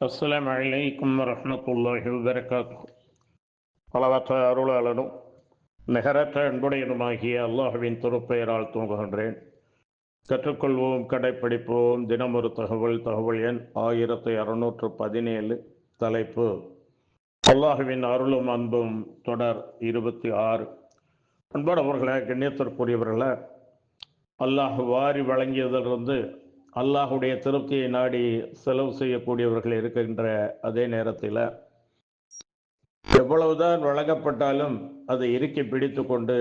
அஸ்லாம் அலைக்கும் வரமத்துல்லாஹி வபரகாத்துஹு. பலவற்ற அருளாளனும் நிகரற்ற அன்புடையனுமாகிய அல்லாஹுவின் திருப்பெயரால் தூங்குகின்றேன். கற்றுக்கொள்வோம் கடைப்பிடிப்போம். தினமொரு தகவல் தகவல் எண் ஆயிரத்தி அறுநூற்று பதினேழு தலைப்பு. அல்லாஹுவின் அருளும் அன்பும் தொடர் இருபத்தி ஆறு. அன்பானவர்களை கண்ணியத்திற்குரியவர்களை அல்லாஹ் வாரி வழங்கியதிலிருந்து அல்லாஹுடைய திருப்தியை நாடி செலவு செய்யக்கூடியவர்கள் இருக்கின்ற அதே நேரத்தில் எவ்வளவுதான் வழங்கப்பட்டாலும் அதை இறுக்கி பிடித்து கொண்டு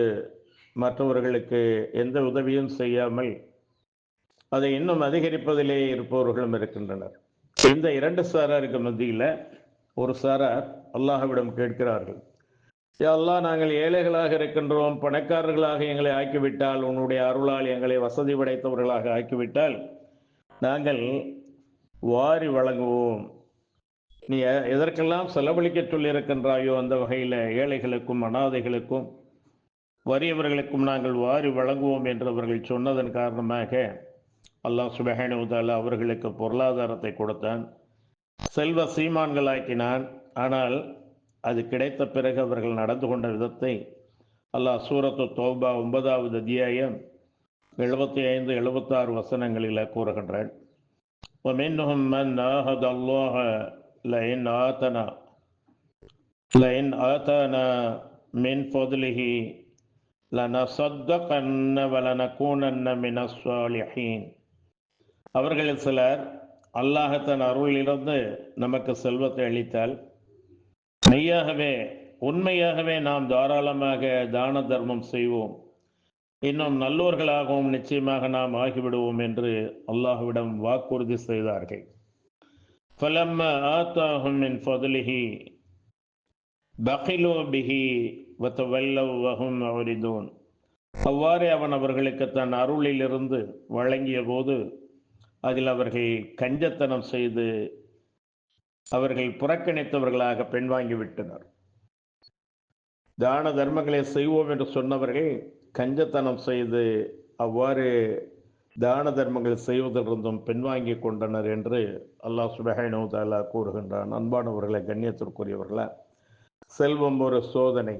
மற்றவர்களுக்கு எந்த உதவியும் செய்யாமல் அதை இன்னும் அதிகரிப்பதிலே இருப்பவர்களும் இருக்கின்றனர். இந்த இரண்டு சாராருக்கு மத்தியில் ஒரு சாரார் அல்லாஹ்விடம் கேட்கிறார்கள். யா அல்லாஹ் நாங்கள் ஏழைகளாக இருக்கின்றோம் பணக்காரர்களாக எங்களை ஆக்கிவிட்டால் உன்னுடைய அருளால் எங்களை வசதி படைத்தவர்களாக ஆக்கிவிட்டால் நாங்கள் வாரி வழங்குவோம். நீ எ- எதற்கெல்லாம் செலவழிக்க சொல்லியிருக்கின்றாயோ அந்த வகையில் ஏழைகளுக்கும் அனாதைகளுக்கும் வறியவர்களுக்கும் நாங்கள் வாரி வழங்குவோம் என்று அவர்கள் சொன்னதன் காரணமாக அல்லாஹ் சுபஹானுதால அவர்களுக்கு பொருளாதாரத்தை கொடுத்தான். செல்வ சீமான்களாக்கினான். ஆனால் அது கிடைத்த பிறகு அவர்கள் நடந்து கொண்ட விதத்தை அல்லாஹ் சூரத்து தௌபா ஒன்பதாவது அத்தியாயம் எழுபத்தி ஐந்து எழுபத்தாறு வசனங்களில் கூறுகின்றான். ومنهم من عاهد الله لئن آتنا لئن آتانا من فضله لنصدقن ولنكونن من الصالحين அவர்களில் சிலர் அல்லாஹ் தன் அருளிலிருந்து நமக்கு செல்வத்தை அளித்தால் மெய்யாகவே உண்மையாகவே நாம் தாராளமாக தான தர்மம் செய்வோம் இன்னும் நல்லோர்களாகவும் நிச்சயமாக நாம் ஆகிவிடுவோம் என்று அல்லாஹ்விடம் வாக்குறுதி செய்தார்கள் فَلَمَّا آتَاهُم مِّن فَضْلِهِ بَخِلُوا بِهِ وَتَوَلَّوْا وَهُمْ مُعْرِضُونَ அவ்வாறே அவன் அவர்களுக்கு தன் அருளிலிருந்து வழங்கிய போது அதில் அவர்கள் கஞ்சத்தனம் செய்து அவர்கள் புறக்கணித்தவர்களாக பின்வாங்கி விட்டனர் தான தர்மங்களை செய்வோம் என்று சொன்னவர்கள் கஞ்சத்தனம் செய்து அவ்வாறு தான தர்மங்கள் செய்வதிலிருந்தும் பின்வாங்கி கொண்டனர் என்று அல்லாஹ் சுபஹானு தாலா கூறுகின்றான். அன்பானவர்களை கண்ணியத்திற்குரியவர்களா செல்வம் ஒரு சோதனை.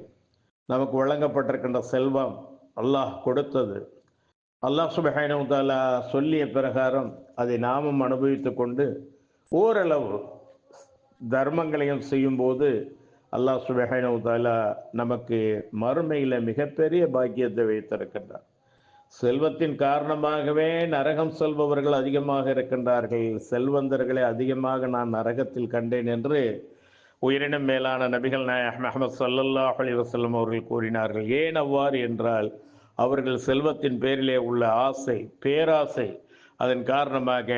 நமக்கு வழங்கப்பட்டிருக்கின்ற செல்வம் அல்லாஹ் கொடுத்தது. அல்லாஹ் சுபஹானு தாலா சொல்லிய பிரகாரம் அதை நாமும் அனுபவித்துக் கொண்டு ஓரளவு தர்மங்களையும் செய்யும்போது அல்லாஹ் சுபஹானு தாலா நமக்கு மறுமையில் மிகப்பெரிய பாக்கியத்தை வைத்திருக்கின்றார். செல்வத்தின் காரணமாகவே நரகம் செல்பவர்கள் அதிகமாக இருக்கின்றார்கள். செல்வந்தர்களை அதிகமாக நான் நரகத்தில் கண்டேன் என்று உயிரினம் மேலான நபிகள் நாயகம் அஹமது சல்லல்லாஹ் அலைஹி வஸல்லம் அவர்கள் கூறினார்கள். ஏன் அவ்வாறு என்றால் அவர்கள் செல்வத்தின் பேரிலே உள்ள ஆசை பேராசை அதன் காரணமாக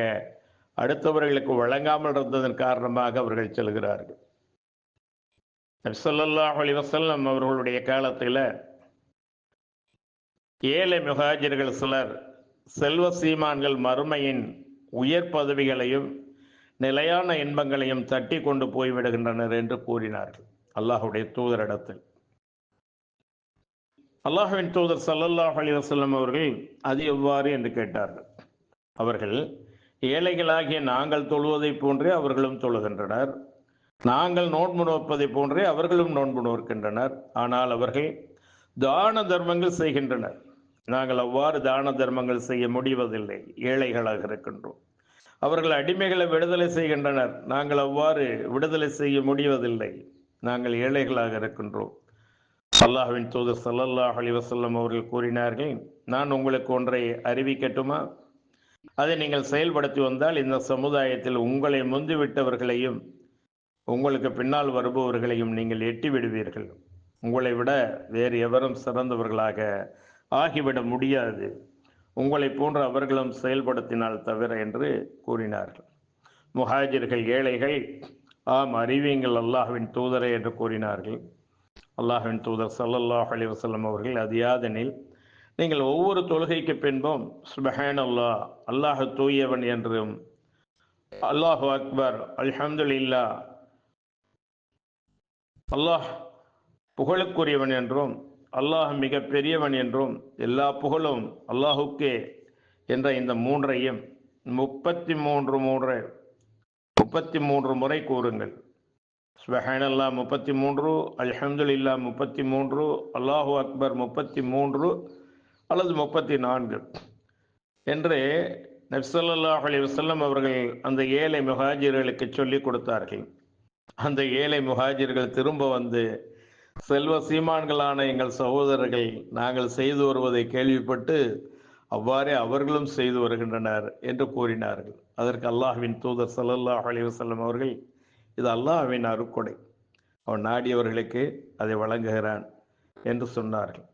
அடுத்தவர்களுக்கு வழங்காமல் இருந்ததன் காரணமாக அவர்கள் செல்கிறார்கள். நபி ஸல்லல்லாஹு அவர்களுடைய காலத்தில் ஏழை முகாஜர்கள் சிலர் செல்வ சீமான்கள் மறுமையின் உயர் பதவிகளையும் நிலையான இன்பங்களையும் தட்டி கொண்டு போய்விடுகின்றனர் என்று கூறினார்கள். அல்லாஹுடைய தூதரிடத்தில். அல்லாஹுவின் தூதர் சல்லல்லாஹ் அலைஹி அவர்கள் அது எவ்வாறு என்று கேட்டார்கள். அவர்கள் ஏழைகளாகிய நாங்கள் தொழுவதைப் போன்றே அவர்களும் தொழுகின்றனர். நாங்கள் நோன்பு நோற்பதைப் போன்றே அவர்களும் நோன்பு நோக்கின்றனர் ஆனால் அவர்கள் தான தர்மங்கள் செய்கின்றனர். நாங்கள் அவ்வாறு தான தர்மங்கள் செய்ய முடிவதில்லை. ஏழைகளாக இருக்கின்றோம். அவர்கள் அடிமைகளை விடுதலை செய்கின்றனர். நாங்கள் அவ்வாறு விடுதலை செய்ய முடிவதில்லை. நாங்கள் ஏழைகளாக இருக்கின்றோம். அல்லாஹுவின் தூதர் சல்லல்லாஹ் அலிவசல்லம் அவர்கள் கூறினார்கள் நான் உங்களுக்கு ஒன்றை அறிவிக்கட்டுமா? அதை நீங்கள் செயல்படுத்தி வந்தால் இந்த சமுதாயத்தில் உங்களை முந்திவிட்டவர்களையும் உங்களுக்கு பின்னால் வருபவர்களையும் நீங்கள் எட்டி விடுவீர்கள். உங்களை விட வேறு எவரும் சிறந்தவர்களாக ஆகிவிட முடியாது. உங்களை போன்ற அவர்களும் செயல்படுத்தினால் தவிர என்று கூறினார்கள். முஹாஜிர்கள் ஏழைகள் ஆம் அறிவியங்கள் அல்லாஹுவின் தூதரே என்று கூறினார்கள். அல்லாஹுவின் தூதர் சல்லல்லாஹ் அலைஹி வஸல்லம் அவர்கள் அது யாதெனில் நீங்கள் ஒவ்வொரு தொழுகைக்கு பின்பும் சுபஹான் அல்லாஹ் அல்லாஹ் தூயவன் என்றும் அல்லாஹு அக்பர் அல்ஹம்துல்லா அல்லாஹ் புகழுக்குரியவன் என்றும் அல்லாஹ் மிக பெரியவன் என்றும் எல்லா புகழும் அல்லாஹுக்கே என்ற இந்த மூன்றையும் முப்பத்தி மூன்று மூன்று முப்பத்தி மூன்று முறை கூறுங்கள். சுபஹானல்லா முப்பத்தி மூன்று அல்ஹம்துல்லா முப்பத்தி மூன்று அல்லாஹு அக்பர் முப்பத்தி மூன்று அல்லது முப்பத்தி நான்கு என்று நப்சல்லாஹ் அலி வசல்லம் அவர்கள் அந்த ஏழை முஹாஜிர்களுக்கு சொல்லிக் கொடுத்தார்கள். அந்த ஏழை முகாஜிர்கள் திரும்ப வந்து செல்வ சீமான்களான எங்கள் சகோதரர்கள் நாங்கள் செய்து வருவதை கேள்விப்பட்டு அவ்வாறே அவர்களும் செய்து வருகின்றனர் என்று கூறினார்கள். அதற்கு அல்லாஹ்வின் தூதர் சல்லல்லா அலிவசல்லம் அவர்கள் இது அல்லாஹ்வின் அருக்கொடை. அவன் நாடியவர்களுக்கு அதை வழங்குகிறான் என்று சொன்னார்கள்.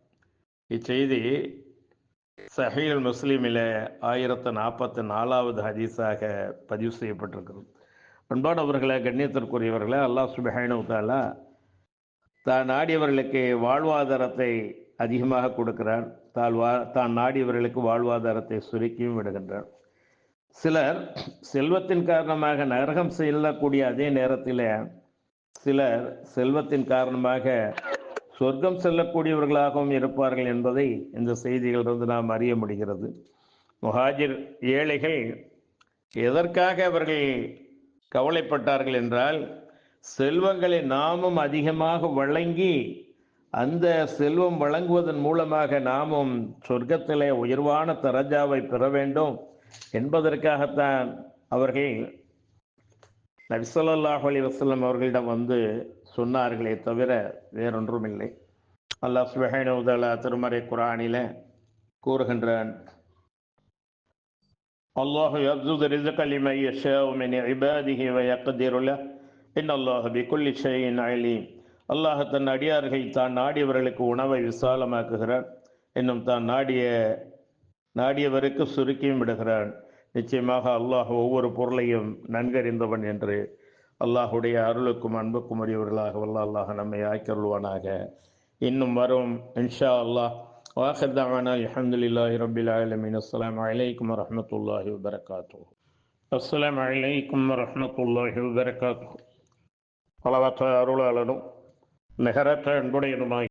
இச்செய்தி சஹீல் முஸ்லீமில் ஆயிரத்து நாற்பத்தி நாலாவது ஹதீஸாக பதிவு செய்யப்பட்டிருக்கிறது. பண்பாடவர்களை கண்ணியத்திற்குரியவர்களை அல்லாஹ் சுபஹானு தான் நாடியவர்களுக்கு வாழ்வாதாரத்தை அதிகமாக கொடுக்கிறான். தான் வா தான் நாடியவர்களுக்கு வாழ்வாதாரத்தை சுருக்கியும் விடுகின்றான். சிலர் செல்வத்தின் காரணமாக நரகம் செல்லக்கூடிய அதே நேரத்தில் சிலர் செல்வத்தின் காரணமாக சொர்க்கம் செல்லக்கூடியவர்களாகவும் இருப்பார்கள் என்பதை இந்த செய்திகளிலிருந்து நாம் அறிய முடிகிறது. முஹாஜிர் ஏழைகள் எதற்காக அவர்கள் கவலைப்பட்டார்கள் என்றால் செல்வங்களை நாமும் அதிகமாக வழங்கி அந்த செல்வம் வழங்குவதன் மூலமாக நாமும் சொர்க்கத்திலே உயர்வான தரஜாவை பெற வேண்டும் என்பதற்காகத்தான் அவர்கள் நபிசல்லாஹ் அலி வசல்லம் அவர்களிடம் வந்து சொன்னார்களே தவிர வேறொன்றும் இல்லை அல்லாஹ் சுபஹானுதலா திருமறை குரானில கூறுகின்றான் அல்லாஹ் யப்சுது ரிஸ்க لمن يشاء من عباده ويقدر له லஹ் الله بكل شيء عليم அல்லாஹ் தன் அடியார்கள் தான் நாடியவர்களுக்கு உணவை விசாலமாக்குகிறான் இன்னும் தான் நாடிய நாடியவருக்கு சுருக்கியும் விடுகிறான் நிச்சயமாக அல்லாஹ் ஒவ்வொரு பொருளையும் நன்கறிந்தவன் என்று அல்லாஹுடைய அருளுக்கும் அன்புக்கும் உரியவர்களாக வல்ல அல்லாஹ் நம்மை ஆய்க்கொள்வானாக இன்னும் வரும் இன்ஷா அல்லாஹ் வாஹர் தாவானா அலமதுல்லாஹி ரபில் ஆலமின் அஸ்லாம் வலைக்கம் வரமத்துல்லாஹி வபரகாத்து அஸ்லாம் வலைக்கம் வரமத்துல்லாஹி வபரகாத்து பலவற்ற அருளாளனும் நிகரற்ற அன்புடையனுமாய்